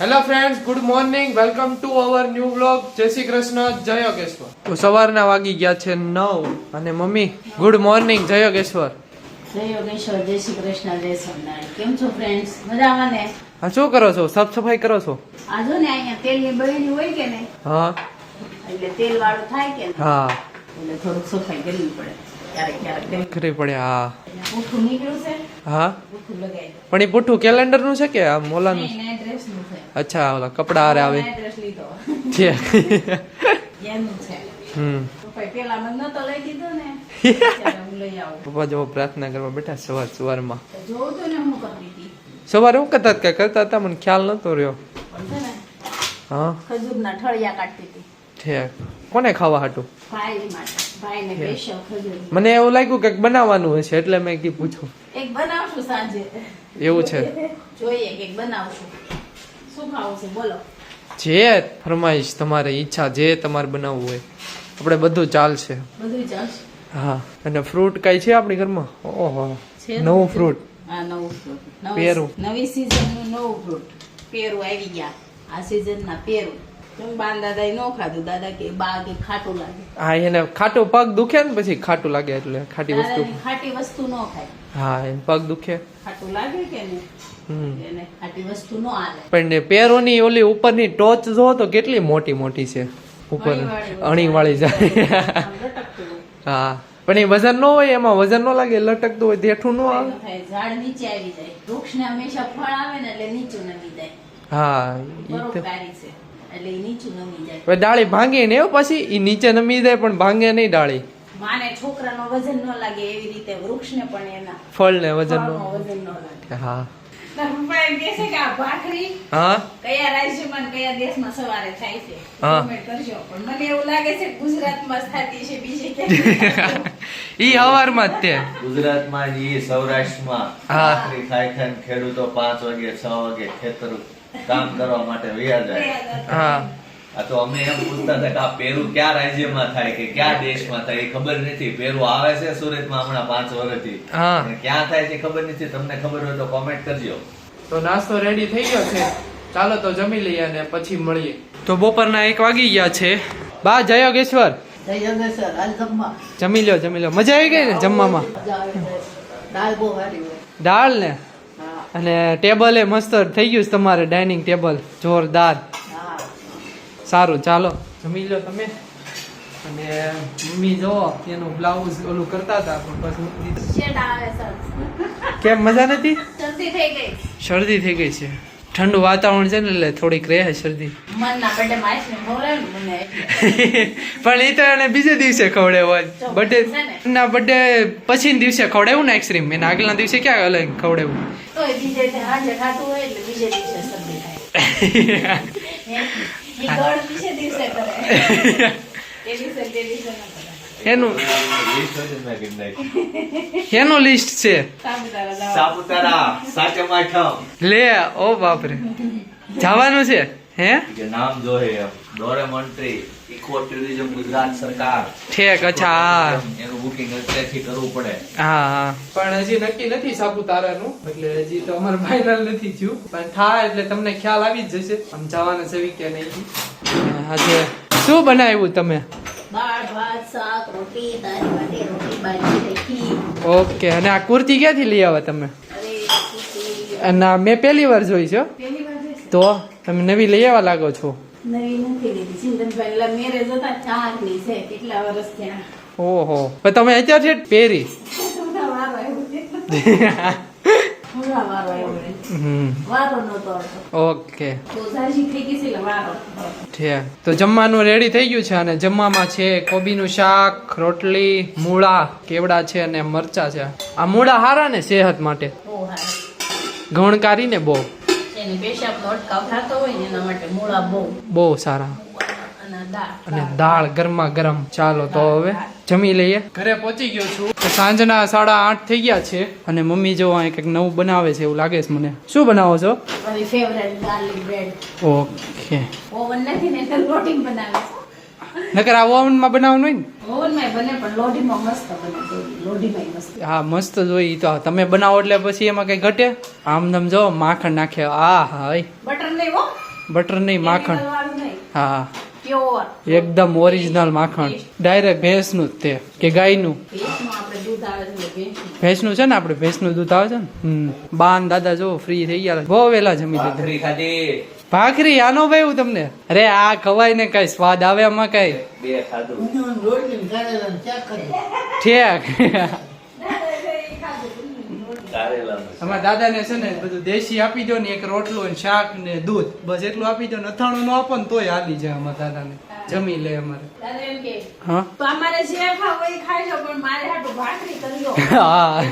Hello friends good morning welcome to our new blog Jai Shri Krishna જય યોગેશ્વર તો સવારના વાગી ગયા છે નવ અને મમ્મી ગુડ મોર્નિંગ જય યોગેશ્વર જય યોગેશ્વર જય શ્રી કૃષ્ણ જય સ્વામિનારાયણ કેમ છો ફ્રેન્ડ્સ મજામાં ને? હા શું કરો છો? સાફ સફાઈ કરો છો? આ જો ને અહીંયા તેલની બળેલી હોય કે ને હા. એટલે તેલ વાળું થાય કે હા. એટલે થોડુંક સફાઈ કરવી પડે. હા. હા. પણ એ પુઠ્ઠું કેલેન્ડરનું છે કે આ dress નું. અચ્છા ઓલા કપડા હારે આવે. છે. પપ્પા જો પ્રાર્થના કરવા બેઠા સવાર સવારમાં. સવારે હું કરતા? કઈ કરતા હતા? મને ખ્યાલ નતો રહ્યો. હા? ખજૂરના ઠળિયા કાઢતી હતી. ઠેક કોને ખાવા હાટું? મને એવું લાગ્યું કે બનાવવાનું હશે એટલે મેં કી પૂછું. એક બનાવશું સાંજે. એવું છે. જોઈએ કે બનાવશું. શું ખાવું છે? બોલો. જે ફરમાઈશ તમારે ઈચ્છા જે તમારે બનાવવું હોય. આપણે બધું ચાલશે. બધું ચાલશે? હા. અને ફ્રૂટ કઈ છે આપણી ઘરમાં? ઓહો. નવું ફ્રૂટ. આ નવું ફ્રૂટ. પેરું. નવી season નું નવું ફ્રૂટ. પેરું આવી ગયા. આ season ના પેરું. કેમ બાન દાદા નો ખાધું? દાદા કે બા કે ખાટું પગ દુખે ને પછી ખાટું લાગે એટલે ખાટી વસ્તુ. ખાટી વસ્તુ નો ખાય. હા પગ દુખે. ખાટું લાગે કે પણ પેરોની ઓલી ઉપરની ટોચ જો તો કેટલી મોટી મોટી છે. ઉપર અણીવાળી અણી વાળી જાય. હા. પણ એ વજન ન હોય એમાં વજન ન લાગે લટકતું હોય દેઠું ન આવે. ઝાડ નીચે આવી જાય. વૃક્ષને હંમેશા ફળ આવે ને એટલે નીચું નમી જાય. હા એટલે નીચું નમી જાય. ડાળી ભાંગે ને એવું પછી એ નીચે નમી જાય પણ ભાંગે નહીં ડાળી. માને છોકરાનો વજન ન લાગે એવી રીતે વૃક્ષને પણ એના ફળ ને વજન નો વજન ન લાગે. હા. તારા પપ્પા એમ કહે છે કે આ ભાખરી હા? કયા રાજ્યમાં ને કયા દેશમાં સવારે થાય છે. હા. Comment કરજો. પણ મને એવું લાગે છે કે ગુજરાતમાં જ થતી છે બીજે ક્યાંય ઈ હવારમાં જ તે. ગુજરાતમાં ઈ સૌરાષ્ટ્રમાં હા. ભાખરી ખાઈ ખાઈને ખેડૂતો પાંચ વાગે છ વાગે ખેતર કામ કરવા માટે વ્યાજ જાય તો અમે એમ પૂછતા હતા કે આ પેરું કયા રાજ્યમાં થાય કે કયા દેશમાં થાય એ ખબર નથી. પેરું આવે છે સુરતમાં હમણાં પાંચ વર્ષથી. ક્યાં થાય છે ખબર નથી. તમને ખબર હોય તો કોમેન્ટ કરજો. તો નાસ્તો રેડી થઈ ગયો છે. ચાલો તો જમી લઈએ અને પછી મળીએ. તો બપોરના એક વાગી ગયા છે. બા જય યોગેશ્વર. જય યોગેશ્વર. હાલ જમવા. જમી લ્યો જમી લ્યો. મજા આવી ગઈ ને જમવામાં? દાળ ને? અને ટેબલ એ મસ્ત થઈ ગયું છે તમારે ડાઇનિંગ ટેબલ. જોરદાર. સારું ચાલો. જમી લો તમે. અને મમ્મી જો એનું બ્લાઉઝ ઓલું કરતા હતા પણ કેમ મજા નથી? શરદી થઈ ગઈ. શરદી થઈ ગઈ છે. ઠંડુ વાતાવરણ છે ને એટલે થોડીક રહે શરદી. પણ એ તો એને બીજે દિવસે ખવડાવ્યો જો, બર્થડે ના. બર્થડે પછી દિવસે ખવડેવું ને આઈસ્ક્રીમ એને આગલા દિવસે ક્યાં અલગ ખવડાવ્યું એનું લિસ્ટ. એનું છે. સાપુતારા સાચમ આઠમ લે ઓ બાપરે. જવાનું છે હે? નામ જોહે દોરે Doraemon tree eco tourism Gujarat સરકાર. ઠેક અચ્છા એનું બુકિંગ અત્યારથી કરવું પડે. હા હા. પણ હજી નક્કી નથી સાપુતારાનું એટલે હજી તો અમારે ફાઇનલ નથી થયું. પણ થાય એટલે તમને ખ્યાલ આવી જ જશે. આમ જવાના છે કે નહીં આજે શું બનાવ્યું તમે? ઓકે અને આ કુર્તી ક્યાંથી લઈ આવ્યા તમે? અરે અને મેં પહેલી વાર જોઈ છે હો. પહેલી વાર જોઈશે? તો તમે નવી લઈ આવવા લાગો છો? નવી નથી લીધી ચિંતનભાઈ એટલે મેરેજ હતા ચારની છે કેટલા વર્ષ થયા. ઓહો. તમે પહેરી આવ્યો છે. આવતો. ઓકે. તો જમવાનું રેડી થઈ ગયું છે અને જમવામાં છે કોબીનું શાક રોટલી મૂળા કેવડા છે અને મરચા છે. આ મૂળા હારા ને સેહત માટે? ગણકારી ને બહુ. એની પેશાબનો અટકાવ થતો હોય ને એના માટે મૂળા બહુ. બહુ સારા. અને દાળ ગરમા ગરમ. ચાલો તો હવે જમી લઈએ. ઘરે પહોંચી ગયો છું. સાંજના સાડા આઠ થઈ ગયા છે. અને મમ્મી જો અહીં કંઈક નવું બનાવે છે એવું લાગે છે મને. શું બનાવો છો? ઓકે ઓવન નથી ને રોટી બનાવે નકર આ ઓવનમાં બનાવવાનું હોય ને? ઓવનમાં બને પણ લોઢીમાં મસ્ત બને તેવી. લોઢીમાંય મસ્ત. હા મસ્ત જોઈ ઈ તો. તમે બનાવો એટલે પછી એમાં કઈ ઘટે? આમ નમ જો માખણ નાખે. આ હા ઓય. બટર નહીં હો. બટર નહીં માખણ. chemical વાળું નહીં. હા એકદમ ઓરિજિનલ માખણ. ડાયરેક્ટ ભેંસનું જ તે કે ગાયનું. ભેંસનું છે ને આપણે? ભેંસનું દૂધ આવે છે ને? બાન દાદા જો ફ્રી થઈ ગયા બહુ વેલા જમી લીધા. ભાખરી આનો ભાઈ હું તમને? અરે આ ખવાય ને કઈ સ્વાદ આવે આમાં કઈ? ઠેક. અમારા દાદાને છે ને બધું દેશી આપી દો ને એક રોટલો ને શાક ને દૂધ. બસ એટલું આપી દો ને અથાણું નો આપો ને તોય હાલી જાય અમારા દાદાને. જમી લે અમારે. દાદા એમ કે હા? તો અમારે જે ખાવું એ ખાઈ લો પણ મારે હાટું ભાખરી કરજો હા.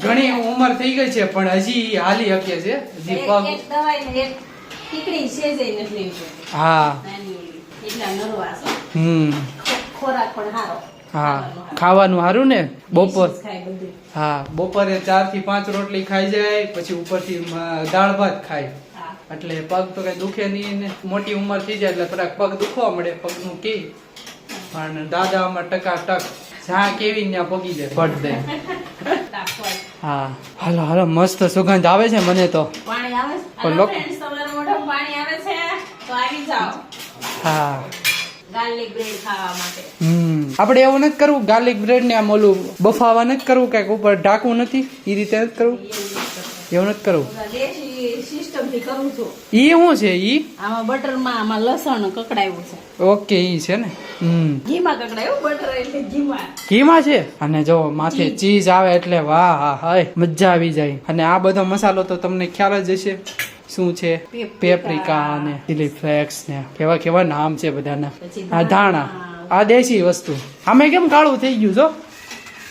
ઘણી ઉંમર થઈ ગઈ છે પણ હજી હાલી શકે છે. હજી પગ એક દવાઈ ને એક ટીકડી છે જ નથી હા. એટલા નરવા હમ. ખોરાક પણ સારો હા. ખાવાનું સારું ને? બપોર. હા. બપોરે ચારથી પાંચ રોટલી ખાઈ જાય પછી ઉપરથી દાળ ભાત ખાય. એટલે પગ તો કઈ દુખે નહીં ને. મોટી ઉંમર થઈ જાય એટલે થોડાક પગ દુખવા મળે પગનું કે. પણ દાદામાં ટકા ટક. જ્યાં કેવી ત્યાં પગી જાય. પડ દે. હા. હાલો હાલો. મસ્ત સુગંધ આવે છે મને તો. પણ? પણ આવે છે તો આવી જાઓ. હા. ગાર્લિક બ્રેડ ખાવા માટે. હમ. આપણે એવું નથી કરવું ગાર્લિક બ્રેડ ને આમ ઓલું બફાવા નથી કરવું કંઈક ઉપર ઢાંકવું નથી એ રીતે નથી કરવું? એવું નથી કરવું? ઈ શું છે ઈ? આમાં બટરમાં આમાં લસણ કકડાયું છે. ઓકે ઈ છે ને? હમ. ઘીમાં કકડાયું બટર એટલે ઘીમાં. ઘીમાં છે? અને જો માથે ચીઝ આવે એટલે વાહ હા હાય મજા આવી જાય. અને આ બધો મસાલો તો તમને ખ્યાલ જ હશે. શું છે? પેપ્રિકા. ને અને ચીલી ફ્લેક્સ ને કેવા કેવા નામ છે બધાના? આ ધાણા. આ દેશી વસ્તુ. આમે કેમ કાળું થઈ ગયું છો?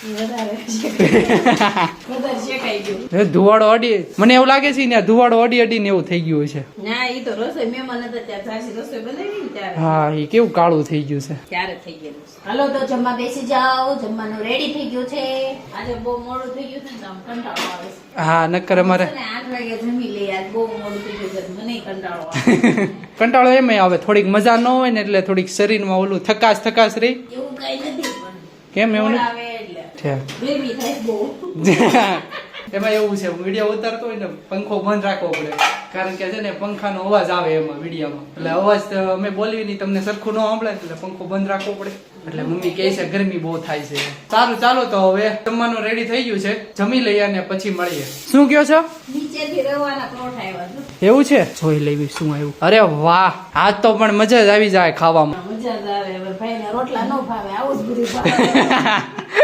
ધુવાડો અડી મને એવું લાગે છે ને ધુવાડો અડી અડીને એવું થઈ ગયું છે. હા એ કેવું કાળું થઈ ગયું છે. ત્યારે થઈ ગયું હાલો તો જમવા બેસી જાઓ. જમવાનું રેડી થઈ ગયું છે. આજે બહુ મોડું થઈ ગયું છે ને કંટાળો આવે હા નક્કર અમારે આઠ વાગે જમી લઈએ. આજ બહુ કંટાળો એમ આવે. થોડીક મજા ન હોય ને એટલે થોડીક શરીરમાં ઓલું થકાશ થકાશ રહી. કેમ એવું મોડ એમાં એવું છે વીડિયો ઉતારતો હોય ને પંખો બંધ રાખવો પડે. કારણ કે છે ને પંખાનો અવાજ આવે એમાં વિડીયોમાં. એટલે અવાજ અમે બોલવી નહીં તમને સરખું ન સાંભળે એટલે પંખો બંધ રાખવો પડે. એટલે મમ્મી કહે છે ગરમી બહુ થાય છે. સારું ચાલો તો હવે જમવાનું રેડી થઈ ગયું છે. જમી લઈએ અને પછી મળીએ. શું કયો છો? એવું છે? જોઈ લેવી શું આવ્યું. અરે વાહ આજ તો પણ મજા જ આવી જાય ખાવામાં. મજા જ આવે રોટલા ન ફાવે આવું જ બધું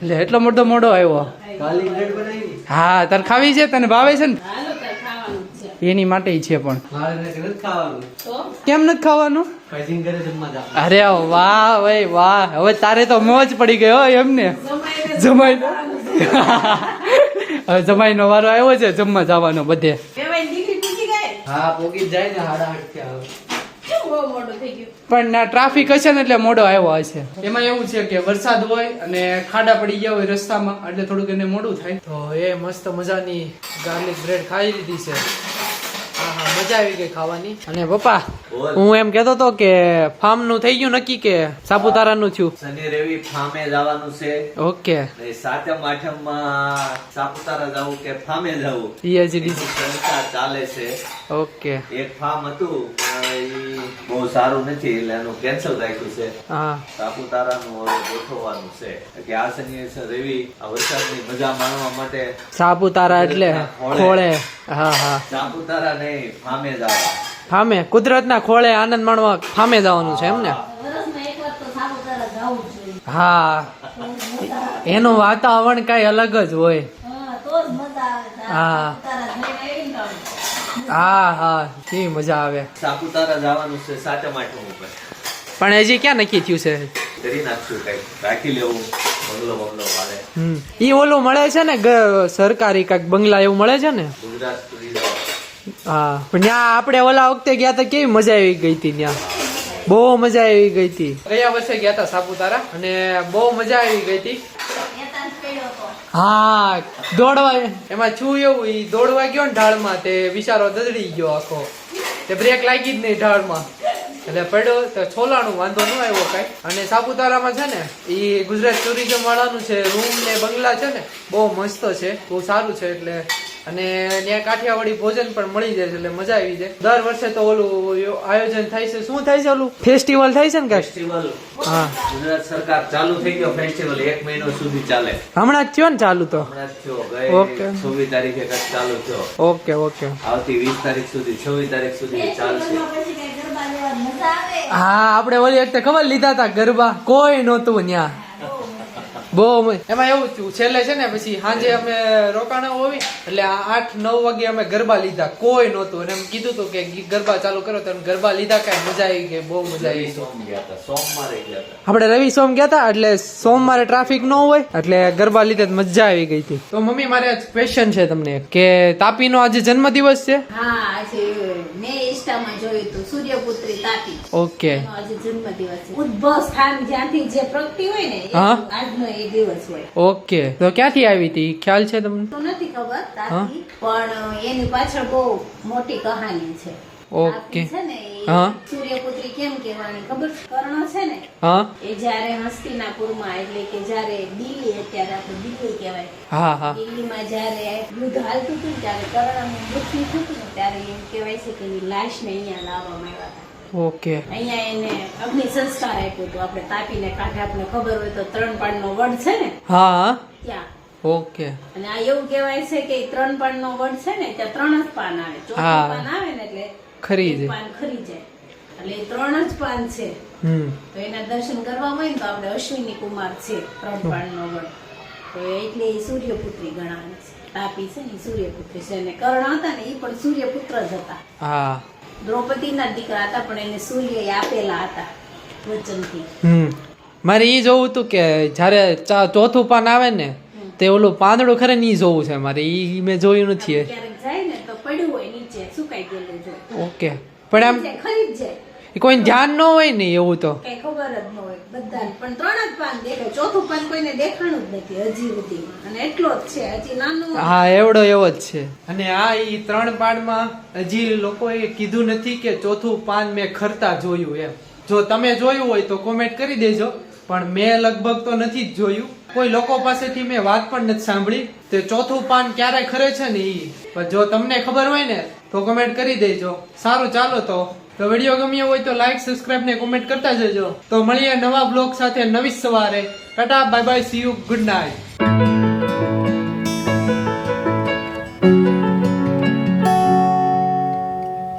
એટલે એટલો મોટો મોડો આવ્યો. હા તારે ખાવી છે? તને ભાવે છે ને? હાલો તાર ખાવાનું જ છે. એની માટે છે પણ. કેમ નથી ખાવાનું? અરે વાહ ભાઈ વાહ. હવે તારે તો મોજ પડી ગયો એમને. જમાઈ. હવે જમાઈ નો વારો આવ્યો છે જમવા જવાનો બધે. હા પોગી જાય ને હાડા આઠથી આવે કેમ બહુ મોડું થઈ ગયું પણ ના ટ્રાફિક હશે ને એટલે મોડો આવ્યો હશે. એમાં એવું છે કે વરસાદ હોય અને ખાડા પડી ગયા હોય રસ્તામાં એટલે થોડુંક એને મોડું થાય. તો એ મસ્ત મજાની ગાર્લિક બ્રેડ ખાઈ લીધી છે. મજા આવી ગઈ ખાવાની. અને પપ્પા હું એમ કેતો હતો કે ફાર્મનું થઈ ગયું નક્કી કે સાપુતારા નું થયું? શનિ રવિ જવાનું છે. ઓકે. સાતમ આઠમમાં સાપુતારા જવું કે ફાર્મે જવું? ઈ હજી ચાલે છે. ઓકે. એક ફાર્મ હતું બહુ સારું નથી એટલે એનું કેન્સલ રાખ્યું છે. હા. સાપુતારાનું હવે ગોઠવવાનું છે. કે આ શનિ રવિ આ વરસાદની મજા માણવા માટે સાપુતારા એટલે ખોળે. હા હા. સાપુતારા નહીં ફામે જવા. ફામે કુદરતના ખોળે આનંદ માણવા ફામે જવાનું છે એમ ને? વરસમાં એકવાર તો સાપુતારા જાવું જ જોઈએ. હા. એનું વાતાવરણ કઈ અલગ જ હોય. હા, હા હા કેવી મજા આવે. સાપુતારા જવાનું છે સાતમ આઠમ ઉપર. પણ હજી ક્યાં નક્કી થયું છે? કરી નાખશું કંઈક. રાખી લેવું. બંગલો બંગલો વાળે. હમ. ઈ ઓલું મળે છે ને સરકારી કાંઈક બંગલા એવું મળે છે ને? ગુજરાત હા પણ ત્યાં આપણે ઓલા વખતે ગયા હતા કેવી મજા આવી ગઈ હતી ત્યાં? બહુ મજા આવી ગઈ હતી. ગયા વર્ષે ગયા હતા સાપુતારા અને બહુ મજા આવી ગઈ હતી. એવું, ઈ દોડવા ગયો ને ઢાળમાં તે વિચારો દદડી ગયો આખો. તે બ્રેક લાગી જ નહીં ઢાળમાં. એટલે પડ્યો, તો છોલાનું વાંધો ન આવ્યો કાંઈ. અને સાપુતારામાં છે ને એ ગુજરાત ટુરિઝમ વાળાનું છે રૂમ ને બંગલા છે ને, બહુ મસ્ત છે, બહુ સારું છે, એટલે અને ત્યાં કાઠિયાવાડી ભોજન પણ મળી જાય છે એટલે મજા આવી જાય. દર વર્ષે તો ઓલું આયોજન થાય છે. શું થાય છે ઓલું? ફેસ્ટિવલ થાય છે ને ફેસ્ટિવલ હા. ગુજરાત સરકાર ચાલુ થઈ ગયો ફેસ્ટિવલ એક મહિનો સુધી ચાલે. હમણાં જ થયો ને ચાલુ તો? ઓકે. ગઈ છવ્વીસ તારીખે ચાલુ થયો. Okay okay. આવતી વીસ તારીખ સુધી છવ્વીસ તારીખ સુધી ચાલશે. પછી કઈ ગરબા લેવા મજા આવે? હા આપણે ઓલી વખતે ખબર લીધા હતા ગરબા? કોઈ નહોતું ન્યા બહુ એમાં એવું થયું છેલ્લે છે ને પછી સાંજે અમે રોકાણા હોવી એટલે આઠ નવ વાગે અમે ગરબા લીધા. કોઈ નહોતું. અને એમ કીધું હતું કે ગરબા ચાલુ કરો તો ગરબા લીધા કાંઈ મજા આવી ગઈ બહુ મજા આવી. રવિ સોમ ગયા હતા. સોમવારે આપણે રવિ સોમ ગયા હતા એટલે સોમવારે ટ્રાફિક ન હોય એટલે ગરબા લીધે જ મજા આવી ગઈ હતી. તો મમ્મી મારે ક્વેશ્ચન છે તમને કે તાપીનો આજે જન્મદિવસ છે? આજે મેં ઇન્સ્ટામાં જોયું હતું સૂર્યપુત્રી તાપી. ઓકે. આજે જન્મદિવસ છે. ઉદ્ભવ સ્થાન જ્યાંથી જે પ્રગતિ હોય ને એ આજનો એ દિવસ હોય. ઓકે. તો ક્યાંથી આવી હતી? ખ્યાલ છે તમને? તો નથી ખબર પણ એની પાછળ બહુ મોટી કહાની છે. ઓકે. છે ને હા. સૂર્યપુત્રી કેમ કહેવાની ખબર કર્ણ છે ને હા? એ જ્યારે હસ્તિનાપુરમાં એટલે કે જ્યારે દિલ્હી અત્યારે આપણે દિલ્હી કહેવાય હા હા. દિલ્હીમાં જ્યારે યુદ્ધ હાલતું હતું ત્યારે કર્ણનું મૃત્યુ થયું ત્યારે એમ કહેવાય છે કે એની લાશને અહીંયા લાવવામાં આવ્યા હતા. ઓકે. અહીંયા એને અગ્નિ સંસ્કાર આપ્યો તો આપણે તાપીને કાઢે આપણે ખબર હોય તો ત્રણ પાનનો વડ છે ને? હા. ત્યાં. ઓકે. અને આ એવું કહેવાય છે કે ત્રણ પાનનો વડ છે ને ત્યાં ત્રણ જ પાન આવે. ચોથું પાન આવે ને એટલે ખરી જાય. પાન ખરી જાય. એટલે ત્રણ જ પાન છે. હમ. તો એના દર્શન કરવા હોય ને તો આપણે અશ્વિની કુમાર છે ત્રણ પાનનો વડ. તો એટલે એ સૂર્યપુત્રી ગણાય છે. તાપી છે ને સૂર્યપુત્રી છે. અને કર્ણ હતા ને એ પણ સૂર્યપુત્ર જ હતા. હા. દ્રૌપદીના દીકરા હતા પણ એને સૂર્ય આપેલા હતા વચનથી. હમ. મારે એ જોવું હતું કે જ્યારે ચોથું પાન આવે ને તે ઓલું પાંદડું ખરે ને એ જોવું છે મારે. ઈ મેં જોયું નથી એ. ઓકે. પણ આમ જાય, ખરી કોઈ ધ્યાન ન હોય ને એવું તો. ખબર જ ન હોય. બધાને પણ ત્રણ જ પાન દેખાય. ચોથું પાન કોઈને દેખાણું જ નથી હજી સુધી. અને એટલો જ છે, હજી નાનું હા, એવડો એવો જ છે. અને આ ઈ ત્રણ પાનમાં હજી લોકોએ કીધું નથી કે ચોથું પાન મેં ખરતા જોયું એમ. જો તમે જોયું હોય તો કોમેન્ટ કરી દેજો. પણ મેં લગભગ તો નથી જ જોયું. કોઈ લોકો પાસેથી મેં વાત પણ નથી સાંભળી. તે ચોથું પાન ક્યારે ખરે છે ને ઈ? પણ જો તમને ખબર હોય ને, તો કોમેન્ટ કરી દેજો. સારું, ચાલો તો. તો વીડિયો ગમ્યો હોય તો લાઈક સબસ્ક્રાઇબ ને કોમેન્ટ કરતા જજો. તો મળીએ નવા બ્લોગ સાથે નવી સવારે. Tata bye bye see you good night